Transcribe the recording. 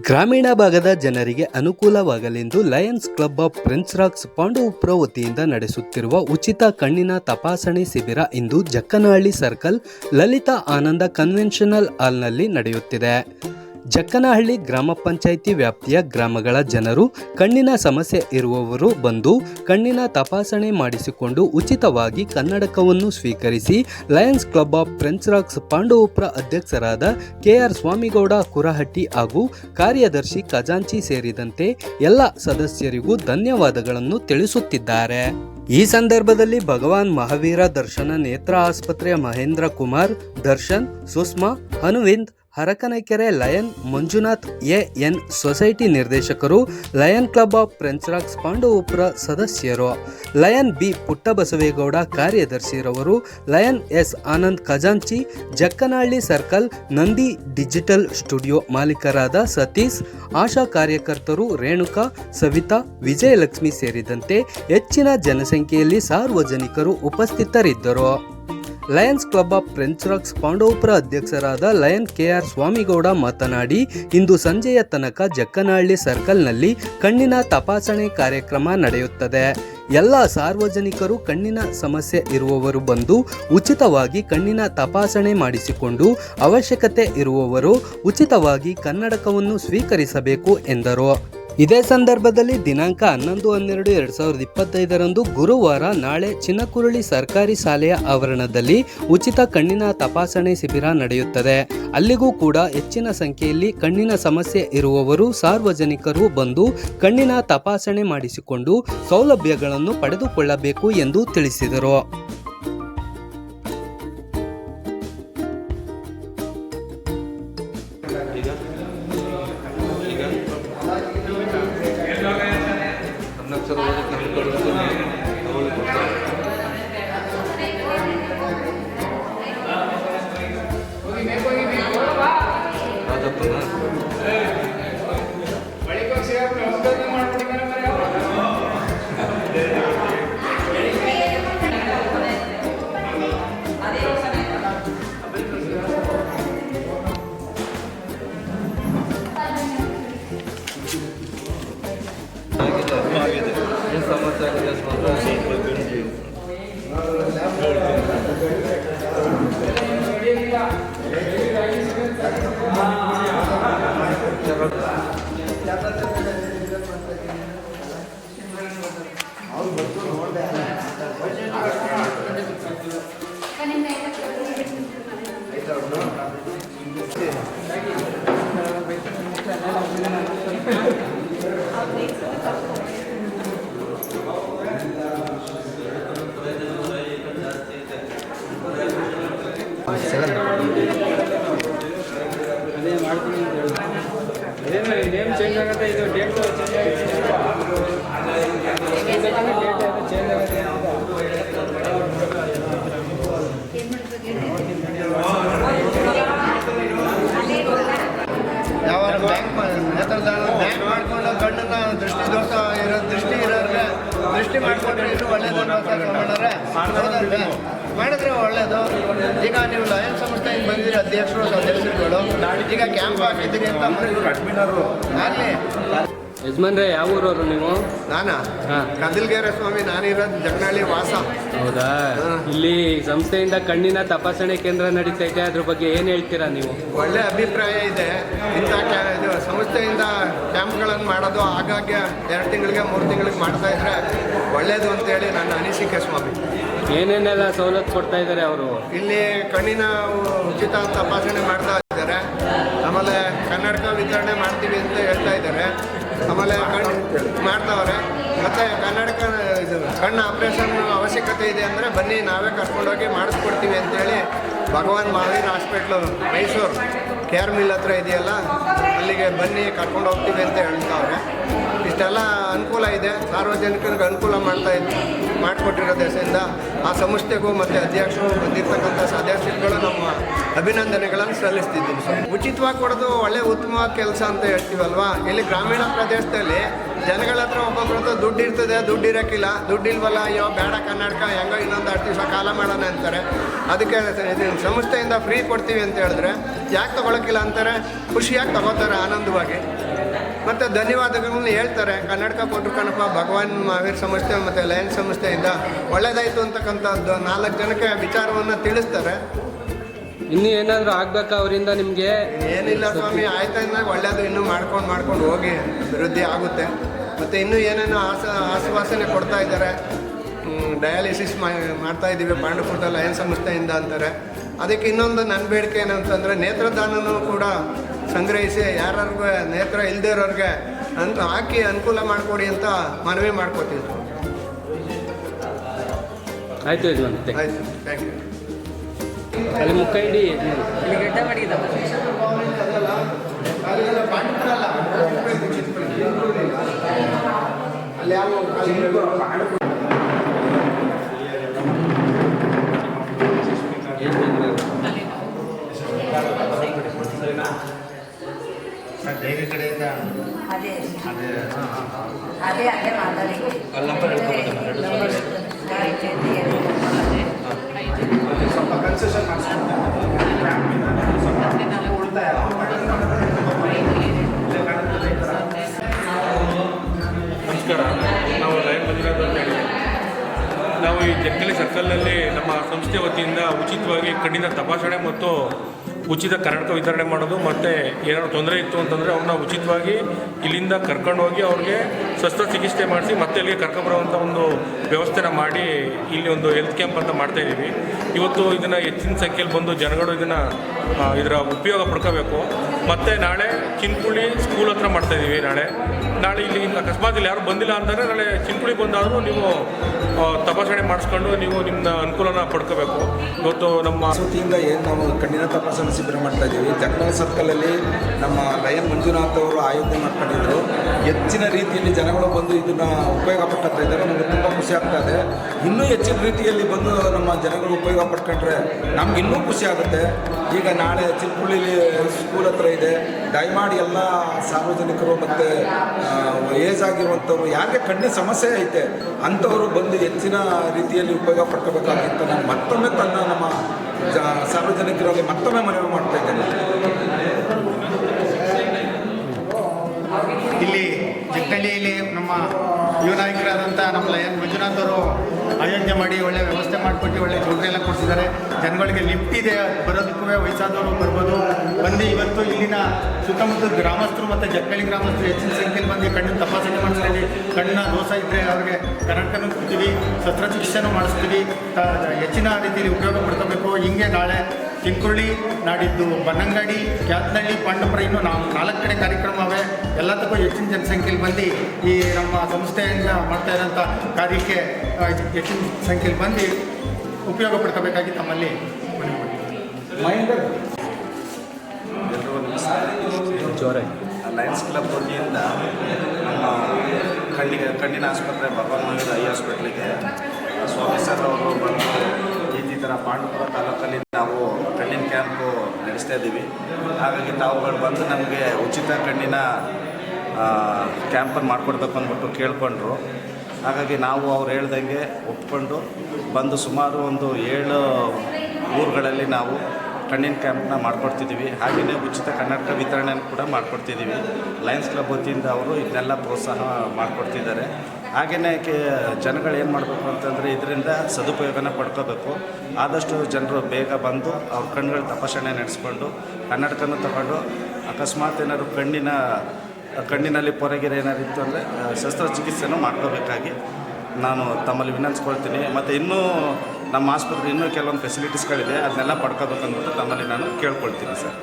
ಗ್ರಾಮೀಣ ಭಾಗದ ಜನರಿಗೆ ಅನುಕೂಲವಾಗಲೆಂದು Lions Club of French Rocks Pandavapura ವತಿಯಿಂದ ನಡೆಸುತ್ತಿರುವ ಉಚಿತ ಕಣ್ಣಿನ ತಪಾಸಣೆ ಶಿಬಿರ ಇಂದು ಜಕ್ಕನಹಳ್ಳಿ ಸರ್ಕಲ್ ಲಲಿತಾ ಆನಂದ ಕನ್ವೆನ್ಷನಲ್ ಹಾಲ್ನಲ್ಲಿ ನಡೆಯುತ್ತಿದೆ. ಜಕ್ಕನಹಳ್ಳಿ ಗ್ರಾಮ ಪಂಚಾಯಿತಿ ವ್ಯಾಪ್ತಿಯ ಗ್ರಾಮಗಳ ಜನರು ಕಣ್ಣಿನ ಸಮಸ್ಯೆ ಇರುವವರು ಬಂದು ಕಣ್ಣಿನ ತಪಾಸಣೆ ಮಾಡಿಸಿಕೊಂಡು ಉಚಿತವಾಗಿ ಕನ್ನಡಕವನ್ನು ಸ್ವೀಕರಿಸಿ Lions Club of French Rocks Pandavapura ಅಧ್ಯಕ್ಷರಾದ ಕೆಆರ್ ಸ್ವಾಮಿಗೌಡ ಕುರಹಟ್ಟಿ ಹಾಗೂ ಕಾರ್ಯದರ್ಶಿ ಖಜಾಂಚಿ ಸೇರಿದಂತೆ ಎಲ್ಲ ಸದಸ್ಯರಿಗೂ ಧನ್ಯವಾದಗಳನ್ನು ತಿಳಿಸುತ್ತಿದ್ದಾರೆ. ಈ ಸಂದರ್ಭದಲ್ಲಿ ಭಗವಾನ್ ಮಹಾವೀರ ದರ್ಶನ ನೇತ್ರ ಆಸ್ಪತ್ರೆಯ Mahendra Kumar, Darshan, Sushma, ಹನುವಿಂದ್ Harakanakere Lion Manjunath A N society ನಿರ್ದೇಶಕರು, Lion club of French Rocks Pandavapura ಸದಸ್ಯರು. ಲಯನ್ ಬಿ ಪುಟ್ಟಬಸವೇಗೌಡ ಕಾರ್ಯದರ್ಶಿರವರು, ಲಯನ್ ಎಸ್ ಆನಂದ್ ಖಜಾಂಚಿ, Jakkanahalli circle, Nandi digital studio ಮಾಲೀಕರಾದ Satish, Asha ಕಾರ್ಯಕರ್ತರು ರೇಣುಕಾ, ಸವಿತಾ, ವಿಜಯಲಕ್ಷ್ಮಿ ಸೇರಿದಂತೆ ಹೆಚ್ಚಿನ ಜನಸಂಖ್ಯೆಯಲ್ಲಿ ಸಾರ್ವಜನಿಕರು ಉಪಸ್ಥಿತರಿದ್ದರು. Lions Club of French Rocks Pandavapura ಅಧ್ಯಕ್ಷರಾದ ಲಯನ್ ಕೆಆರ್ ಸ್ವಾಮಿಗೌಡ ಮಾತನಾಡಿ, ಇಂದು ಸಂಜೆಯ ತನಕ ಜಕ್ಕನಹಳ್ಳಿ ಸರ್ಕಲ್ನಲ್ಲಿ ಕಣ್ಣಿನ ತಪಾಸಣೆ ಕಾರ್ಯಕ್ರಮ ನಡೆಯುತ್ತದೆ. ಎಲ್ಲ ಸಾರ್ವಜನಿಕರು ಕಣ್ಣಿನ ಸಮಸ್ಯೆ ಇರುವವರು ಬಂದು ಉಚಿತವಾಗಿ ಕಣ್ಣಿನ ತಪಾಸಣೆ ಮಾಡಿಸಿಕೊಂಡು ಅವಶ್ಯಕತೆ ಇರುವವರು ಉಚಿತವಾಗಿ ಕನ್ನಡಕವನ್ನು ಸ್ವೀಕರಿಸಬೇಕು ಎಂದರು. ಇದೇ ಸಂದರ್ಭದಲ್ಲಿ ದಿನಾಂಕ ಹನ್ನೊಂದು ಹನ್ನೆರಡು ಎರಡು ಸಾವಿರದ ಇಪ್ಪತ್ತೈದರಂದು ಗುರುವಾರ ನಾಳೆ ಚಿನ್ನಕುರುಳಿ ಸರ್ಕಾರಿ ಶಾಲೆಯ ಆವರಣದಲ್ಲಿ ಉಚಿತ ಕಣ್ಣಿನ ತಪಾಸಣೆ ಶಿಬಿರ ನಡೆಯುತ್ತದೆ. ಅಲ್ಲಿಗೂ ಕೂಡ ಹೆಚ್ಚಿನ ಸಂಖ್ಯೆಯಲ್ಲಿ ಕಣ್ಣಿನ ಸಮಸ್ಯೆ ಇರುವವರು ಸಾರ್ವಜನಿಕರು ಬಂದು ಕಣ್ಣಿನ ತಪಾಸಣೆ ಮಾಡಿಸಿಕೊಂಡು ಸೌಲಭ್ಯಗಳನ್ನು ಪಡೆದುಕೊಳ್ಳಬೇಕು ಎಂದು ತಿಳಿಸಿದರು. ちょっと戻ってくることす。ಯಾವ ಬ್ಯಾಂಕ್ ಬ್ಯಾಂಕ್ ಮಾಡ್ಕೊಂಡು ಕಣ್ಣನ್ನ ದೃಷ್ಟಿ ದೋಷ ಇರೋ ದೃಷ್ಟಿ ಇರೋರ್ಗೆ ದೃಷ್ಟಿ ಮಾಡ್ಕೊಂಡ್ರೆ ಇನ್ನೂ ಒಳ್ಳೇದು ಮಾಡಿದ್ರೆ ಹೌದಲ್ವೇ? ಮಾಡಿದ್ರೆ ಒಳ್ಳೇದು. ಈಗ ನೀವು ಲಯನ್ ಸಂಸ್ಥೆಯಿಂದ ಬಂದಿರೋ ಅಧ್ಯಕ್ಷರು ಸದಸ್ಯರುಗಳು ಈಗ ಕ್ಯಾಂಪ್ ಹಾಕಿದ್ದೀರಿ ಅಂತ ಆಗಲಿ. ಯಜಮಾನ್ರೆ ಯಾವ ಊರವರು ನೀವು? ನಾನಾ? ಹಾಂ. ಕದಿಲ್ಗೆರೆ ಸ್ವಾಮಿ ನಾನಿರೋದು ಜಗನಹಳ್ಳಿ ವಾಸ. ಹೌದಾ? ಇಲ್ಲಿ ಸಂಸ್ಥೆಯಿಂದ ಕಣ್ಣಿನ ತಪಾಸಣೆ ಕೇಂದ್ರ ನಡೀತೈತೆ ಅದ್ರ ಬಗ್ಗೆ ಏನು ಹೇಳ್ತೀರಾ ನೀವು? ಒಳ್ಳೆ ಅಭಿಪ್ರಾಯ ಇದೆ. ಇಂಥ ಕ್ಯಾ ಇದು ಸಂಸ್ಥೆಯಿಂದ ಕ್ಯಾಂಪ್ಗಳನ್ನು ಮಾಡೋದು ಆಗಾಗ್ಗೆ ಎರಡು ತಿಂಗಳಿಗೆ ಮೂರು ತಿಂಗಳಿಗೆ ಮಾಡ್ತಾ ಇದ್ರೆ ಒಳ್ಳೆಯದು ಅಂತೇಳಿ ನನ್ನ ಅನಿಸಿಕೆ ಸ್ವಾಮಿ. ಏನೇನೆಲ್ಲ ಸವಲತ್ತು ಕೊಡ್ತಾ ಇದ್ದಾರೆ ಅವರು? ಇಲ್ಲಿ ಕಣ್ಣಿನ ಉಚಿತ ತಪಾಸಣೆ ಮಾಡ್ತಾ ಇದ್ದಾರೆ. ಆಮೇಲೆ ಕನ್ನಡಕ ವಿತರಣೆ ಮಾಡ್ತೀವಿ ಅಂತ ಹೇಳ್ತಾ ಇದ್ದಾರೆ. ಆಮೇಲೆ ಕಣ್ಣು ಮಾಡ್ತಾವ್ರೆ. ಮತ್ತು ಕನ್ನಡಕ ಇದು ಕಣ್ಣು ಆಪ್ರೇಷನ್ ಅವಶ್ಯಕತೆ ಇದೆ ಅಂದರೆ ಬನ್ನಿ, ನಾವೇ ಕರ್ಕೊಂಡೋಗಿ ಮಾಡಿಸ್ಕೊಡ್ತೀವಿ ಅಂತೇಳಿ Bhagwan Mahaveer hospital Mysuru. K R mill ಹತ್ರ ಇದೆಯಲ್ಲ, ಅಲ್ಲಿಗೆ ಬನ್ನಿ ಕರ್ಕೊಂಡು ಹೋಗ್ತೀವಿ ಅಂತ ಹೇಳ್ತಾವ್ರೆ. ಇಷ್ಟೆಲ್ಲ ಅನುಕೂಲ ಇದೆ. ಸಾರ್ವಜನಿಕರಿಗೆ ಅನುಕೂಲ ಮಾಡ್ತಾ ಇದ್ದು ಮಾಡಿಕೊಟ್ಟಿರೋ ದೇಶದಿಂದ ಆ ಸಂಸ್ಥೆಗೂ ಮತ್ತು ಅಧ್ಯಕ್ಷರು ಬಂದಿರ್ತಕ್ಕಂಥ ಸದಸ್ಯರುಗಳು ನಮ್ಮ ಅಭಿನಂದನೆಗಳನ್ನು ಸಲ್ಲಿಸ್ತಿದ್ದೀನಿ ಸರ್ ಉಚಿತವಾಗಿ ಕೊಡೋದು ಒಳ್ಳೆ ಉತ್ತಮವಾದ ಕೆಲಸ ಅಂತ ಹೇಳ್ತೀವಲ್ವಾ? ಇಲ್ಲಿ ಗ್ರಾಮೀಣ ಪ್ರದೇಶದಲ್ಲಿ ಜನಗಳ ಹತ್ರ ಒಬ್ಬೊಬ್ಬರ ಹತ್ರ ದುಡ್ಡು ಇರ್ತದೆ, ದುಡ್ಡು ಇರೋಕ್ಕಿಲ್ಲ. ದುಡ್ಡು ಇಲ್ವಲ್ಲ, ಅಯ್ಯೋ ಬೇಡ ಕನ್ನಡಕ ಹೆಂಗೋ ಇನ್ನೊಂದು ಹತ್ತು ದಿವಸ ಕಾಲ ಮಾಡೋಣ ಅಂತಾರೆ. ಅದಕ್ಕೆ ಸಂಸ್ಥೆಯಿಂದ ಫ್ರೀ ಕೊಡ್ತೀವಿ ಅಂತ ಹೇಳಿದ್ರೆ ಯಾಕೆ ತೊಗೊಳಕ್ಕಿಲ್ಲ ಅಂತಾರೆ? ಖುಷಿಯಾಗಿ ತಗೋತಾರೆ ಆನಂದವಾಗಿ. ಮತ್ತು ಧನ್ಯವಾದಗಳನ್ನ ಹೇಳ್ತಾರೆ. ಕನ್ನಡಕ ಕೊಟ್ಟರು ಕಣಪ್ಪ ಭಗವಾನ್ ಮಹಾವೀರ್ ಸಂಸ್ಥೆ ಮತ್ತು ಲಯನ್ ಸಂಸ್ಥೆಯಿಂದ ಒಳ್ಳೆಯದಾಯಿತು ಅಂತಕ್ಕಂಥದ್ದು ನಾಲ್ಕು ಜನಕ್ಕೆ ವಿಚಾರವನ್ನು ತಿಳಿಸ್ತಾರೆ. ಇನ್ನು ಏನಾದರೂ ಆಗ್ಬೇಕಾ ಅವರಿಂದ ನಿಮಗೆ? ಏನಿಲ್ಲ ಸ್ವಾಮಿ ಆಯ್ತಾ ಇದ್ದಾಗ ಒಳ್ಳೇದು ಇನ್ನೂ ಮಾಡ್ಕೊಂಡು ಮಾಡ್ಕೊಂಡು ಹೋಗಿ ಅಭಿವೃದ್ಧಿ ಆಗುತ್ತೆ. ಮತ್ತು ಇನ್ನೂ ಏನೇನೋ ಆಸ ಆಶ್ವಾಸನೆ ಕೊಡ್ತಾ ಇದ್ದಾರೆ. ಡಯಾಲಿಸಿಸ್ ಮಾಡ್ತಾ ಇದ್ದೀವಿ ಪಾಂಡವಪುರದ ಲಯನ್ ಸಂಸ್ಥೆಯಿಂದ ಅಂತಾರೆ. ಅದಕ್ಕೆ ಇನ್ನೊಂದು ನನ್ನ ಬೇಡಿಕೆ ಏನಂತಂದರೆ ನೇತ್ರದಾನನೂ ಕೂಡ ಸಂಗ್ರಹಿಸಿ ಯಾರ್ಯಾರಿಗೂ ನೇತ್ರ ಇಲ್ಲದೇ ಇರೋರಿಗೆ ಅಂತ ಹಾಕಿ ಅನುಕೂಲ ಮಾಡಿಕೊಡಿ ಅಂತ ಮನವಿ ಮಾಡ್ಕೊತೀವಿ ಆಯ್ತು ಆಯ್ತು ಥ್ಯಾಂಕ್ ಯು ಅಲ್ಲಿ ಮುಖ ಇಡಿ. ಅಲ್ಲಿ ಅದೇ ಮಾತಾಡಿ. ಸ್ವಲ್ಪ ಕನ್ಸೆಷನ್ ಉಳಿತಾಯ ನಮಸ್ಕಾರ. ನಾವು ಲೈವ್ ಮಂಜುನಾಥ್ ಅಂತ ಹೇಳಿ. ನಾವು ಈ ಜಕ್ಕಲಿ ಸರ್ಕಲ್ನಲ್ಲಿ ನಮ್ಮ ಸಂಸ್ಥೆ ವತಿಯಿಂದ ಉಚಿತವಾಗಿ ಕಣ್ಣಿನ ತಪಾಸಣೆ ಮತ್ತು ಉಚಿತ ಕರ್ನಾಟಕ ವಿತರಣೆ ಮಾಡೋದು, ಮತ್ತು ಏನಾದ್ರು ತೊಂದರೆ ಇತ್ತು ಅಂತಂದರೆ ಅವ್ರನ್ನ ಉಚಿತವಾಗಿ ಇಲ್ಲಿಂದ ಕರ್ಕೊಂಡು ಹೋಗಿ ಅವ್ರಿಗೆ ಶಸ್ತ್ರಚಿಕಿತ್ಸೆ ಮಾಡಿಸಿ ಮತ್ತೆ ಇಲ್ಲಿಗೆ ಕರ್ಕೊಂಬರುವಂಥ ಒಂದು ವ್ಯವಸ್ಥೆನ ಮಾಡಿ ಇಲ್ಲಿ ಒಂದು ಹೆಲ್ತ್ ಕ್ಯಾಂಪ್ ಅಂತ ಮಾಡ್ತಾ ಇದ್ದೀವಿ ಇವತ್ತು ಇದನ್ನು ಹೆಚ್ಚಿನ ಸಂಖ್ಯೆಯಲ್ಲಿ ಬಂದು ಜನಗಳು ಇದನ್ನು ಇದರ ಉಪಯೋಗ ಪಡ್ಕೋಬೇಕು. ಮತ್ತು ನಾಳೆ ಚಿನ್ಪುಳ್ಳಿ ಸ್ಕೂಲ್ ಹತ್ರ ಮಾಡ್ತಾ ಇದ್ದೀವಿ ನಾಳೆ. ನಾಳೆ ಇಲ್ಲಿ ಅಕಸ್ಮಾತ್ ಇಲ್ಲಿ ಯಾರು ಬಂದಿಲ್ಲ ಅಂತಂದರೆ ನಾಳೆ ಚಿನ್ಪುಳಿ ಬಂದಾದರೂ ನೀವು ತಪಾಸಣೆ ಮಾಡಿಸ್ಕೊಂಡು ನೀವು ನಿಮ್ಮ ಅನುಕೂಲನ ಪಡ್ಕೋಬೇಕು. ಇವತ್ತು ನಮ್ಮ ವತಿಯಿಂದ ಏನು ನಾವು ಕಣ್ಣಿನ ತಪಾಸಣೆ ಶಿಬಿರ ಮಾಡ್ತಾ ಇದ್ದೀವಿ ಜಗನ್ನಾಥ ಸರ್ಕಲಲ್ಲಿ ನಮ್ಮ ಲಯನ್ ಮಂಜುನಾಥ್ ಅವರು ಆಯೋಜನೆ ಮಾಡ್ಕೊಂಡಿದ್ರು. ಹೆಚ್ಚಿನ ರೀತಿಯಲ್ಲಿ ಜನಗಳು ಬಂದು ಇದನ್ನು ಉಪಯೋಗ ಪಡ್ಕೊತಾ ಇದ್ದಾರೆ ನಮಗೆ ತುಂಬ ಖುಷಿ ಆಗ್ತಾ ಇದೆ. ಇನ್ನೂ ಹೆಚ್ಚಿನ ರೀತಿಯಲ್ಲಿ ಬಂದು ನಮ್ಮ ಜನಗಳು ಉಪಯೋಗ ಪಡ್ಕೊಂಡ್ರೆ ನಮ್ಗೆ ಇನ್ನೂ ಖುಷಿ ಆಗುತ್ತೆ. ಈಗ ನಾಳೆ ಚಿಕ್ಕಪುಳ್ಳಿಲಿ ಸ್ಕೂಲ್ ಹತ್ರ ಇದೆ. ದಯಮಾಡಿ ಎಲ್ಲ ಸಾರ್ವಜನಿಕರು ಮತ್ತು ಏಜ್ ಆಗಿರುವಂಥವ್ರು ಯಾರಿಗೆ ಕಣ್ಣಿನ ಸಮಸ್ಯೆ ಐತೆ, ಅಂಥವರು ಬಂದು ಹೆಚ್ಚಿನ ರೀತಿಯಲ್ಲಿ ಉಪಯೋಗ ಪಡ್ಕೋಬೇಕಾಗಿತ್ತು. ನಾನು ಮತ್ತೊಮ್ಮೆ ತನ್ನ ನಮ್ಮ ಸಾರ್ವಜನಿಕರಲ್ಲಿ ಮತ್ತೊಮ್ಮೆ ಮನವಿ ಮಾಡ್ತಾ ಇದ್ದೇನೆ. ಇಲ್ಲಿ ಜಗನಹಳ್ಳಿಯಲ್ಲಿ ನಮ್ಮ ಯುವ ನಾಯಕರಾದಂಥ ನಮ್ಮ ಲಯನ್ ಮಂಜುನಾಥ್ ಅವರು ಆಯೋಜನೆ ಮಾಡಿ ಒಳ್ಳೆ ಮಾಡಿಕೊಟ್ಟು ಒಳ್ಳೆ ಸೌಕರ್ಯ ಎಲ್ಲ ಕೊಡಿಸಿದ್ದಾರೆ. ಜನಗಳಿಗೆ ಲಿಫ್ಟ್ ಇದೆ, ಬರೋದಕ್ಕೂ ವಯಸ್ಸಾದವರು ಬರ್ಬೋದು. ಬಂದು ಇವತ್ತು ಇಲ್ಲಿನ ಸುತ್ತಮುತ್ತ ಗ್ರಾಮಸ್ಥರು ಮತ್ತು ಜಕ್ಕಳ್ಳಿ ಗ್ರಾಮಸ್ಥರು ಹೆಚ್ಚಿನ ಸಂಖ್ಯೆಯಲ್ಲಿ ಬಂದು ಕಣ್ಣಿನ ತಪಾಸಣೆ ಮಾಡಿಸ್ತೀವಿ ಕಣ್ಣಿನ ದೋಷ ಇದ್ದರೆ ಅವ್ರಿಗೆ ಕರೆಂಟನ್ನು ಕೊಡ್ತೀವಿ, ಶಸ್ತ್ರಚಿಕಿತ್ಸೆನೂ ಮಾಡಿಸ್ತೀವಿ. ಹೆಚ್ಚಿನ ರೀತಿಯಲ್ಲಿ ಉಪಯೋಗ ಪಡ್ಕೋಬೇಕು. ಹಿಂಗೆ ನಾಳೆ ಚಿಂಕುರುಳಿ ನಾಡಿದ್ದು, ಬನ್ನಂಗಡಿ, ಕ್ಯಾತ್ನಳ್ಳಿ ಪಾಂಡಪುರ ಇನ್ನು ನಾವು ನಾಲ್ಕು ಕಡೆ ಕಾರ್ಯಕ್ರಮ ಅವೆ ಎಲ್ಲದಕ್ಕೂ ಹೆಚ್ಚಿನ ಜನಸಂಖ್ಯೆಯಲ್ಲಿ ಬಂದು ಈ ನಮ್ಮ ಸಂಸ್ಥೆಯಿಂದ ಮಾಡ್ತಾ ಇರೋಂಥ ಕಾರ್ಯಕ್ಕೆ ಹೆಚ್ಚಿನ ಸಂಖ್ಯೆಯಲ್ಲಿ ಬಂದು ಉಪಯೋಗ ಪಡ್ಕೋಬೇಕಾಗಿ ತಮ್ಮಲ್ಲಿ ಮನವಿ ಮಾಡ್ತೀನಿ. ಎಲ್ರಿಗೂ ನಮಸ್ಕಾರ ಲಯನ್ಸ್ ಕ್ಲಬ್ ವತಿಯಿಂದ ನಮ್ಮ ಕಣ್ಣಿಗೆ ಕಣ್ಣಿನ ಆಸ್ಪತ್ರೆ ಭಗವಾನ್ ಮಹಾವೀರ ಐ ಹಾಸ್ಪಿಟ್ಲಿಗೆ ಸ್ವಾಮಿ ಸರ್ ಅವರು ಬಂದು ಈ ಥರ ಪಾಂಡವಪುರ ತಾಲೂಕಲ್ಲಿ ನಾವು ಕಣ್ಣಿನ ಕ್ಯಾಂಪು ನಡೆಸ್ತಾ ಇದ್ದೀವಿ ಹಾಗಾಗಿ ತಾವುಗಳು ಬಂದು ನಮಗೆ ಉಚಿತ ಕಣ್ಣಿನ ಕ್ಯಾಂಪನ್ನು ಮಾಡಿಕೊಡ್ಬೇಕು ಅಂದ್ಬಿಟ್ಟು ಕೇಳಿಕೊಂಡ್ರು ಹಾಗಾಗಿ ನಾವು ಅವ್ರು ಹೇಳ್ದಂಗೆ ಒಪ್ಕೊಂಡು ಬಂದು ಸುಮಾರು ಒಂದು ಏಳು ಊರುಗಳಲ್ಲಿ ನಾವು ಕಣ್ಣಿನ ಕ್ಯಾಂಪ್ನ ಮಾಡ್ಕೊಡ್ತಿದ್ದೀವಿ. ಹಾಗೆಯೇ ಉಚಿತ ಕನ್ನಡಕ ವಿತರಣೆ ಕೂಡ ಮಾಡ್ಕೊಡ್ತಿದ್ದೀವಿ. ಲಯನ್ಸ್ ಕ್ಲಬ್ ವತಿಯಿಂದ ಅವರು ಇದನ್ನೆಲ್ಲ ಪ್ರೋತ್ಸಾಹ ಮಾಡಿಕೊಡ್ತಿದ್ದಾರೆ. ಹಾಗೆಯೇ ಕೆ ಜನಗಳು ಏನು ಮಾಡಬೇಕು ಅಂತಂದರೆ ಇದರಿಂದ ಸದುಪಯೋಗನ ಪಡ್ಕೋಬೇಕು. ಆದಷ್ಟು ಜನರು ಬೇಗ ಬಂದು ಅವ್ರ ಕಣ್ಗಳ ತಪಾಸಣೆ ನಡೆಸ್ಕೊಂಡು ಕನ್ನಡಕನ ತಗೊಂಡು ಅಕಸ್ಮಾತ್ ಏನಾದ್ರು ಕಣ್ಣಿನ ಕಣ್ಣಿನಲ್ಲಿ ಪೊರೆಗೆರೆ ಏನಾದ್ರು ಇತ್ತು ಅಂದರೆ ಶಸ್ತ್ರಚಿಕಿತ್ಸೆನೂ ಮಾಡ್ಕೋಬೇಕಾಗಿ ನಾನು ತಮ್ಮಲ್ಲಿ ವಿನಂತಿಸ್ಕೊಳ್ತೀನಿ. ಮತ್ತು ಇನ್ನೂ ನಮ್ಮ ಆಸ್ಪತ್ರೆ ಇನ್ನೂ ಕೆಲವೊಂದು ಫೆಸಿಲಿಟೀಸ್ಗಳಿದೆ ಅದನ್ನೆಲ್ಲ ಪಡ್ಕೋಬೇಕಂದ್ಬಿಟ್ಟು ತಮ್ಮಲ್ಲಿ ನಾನು ಕೇಳ್ಕೊಳ್ತೀನಿ ಸರ್.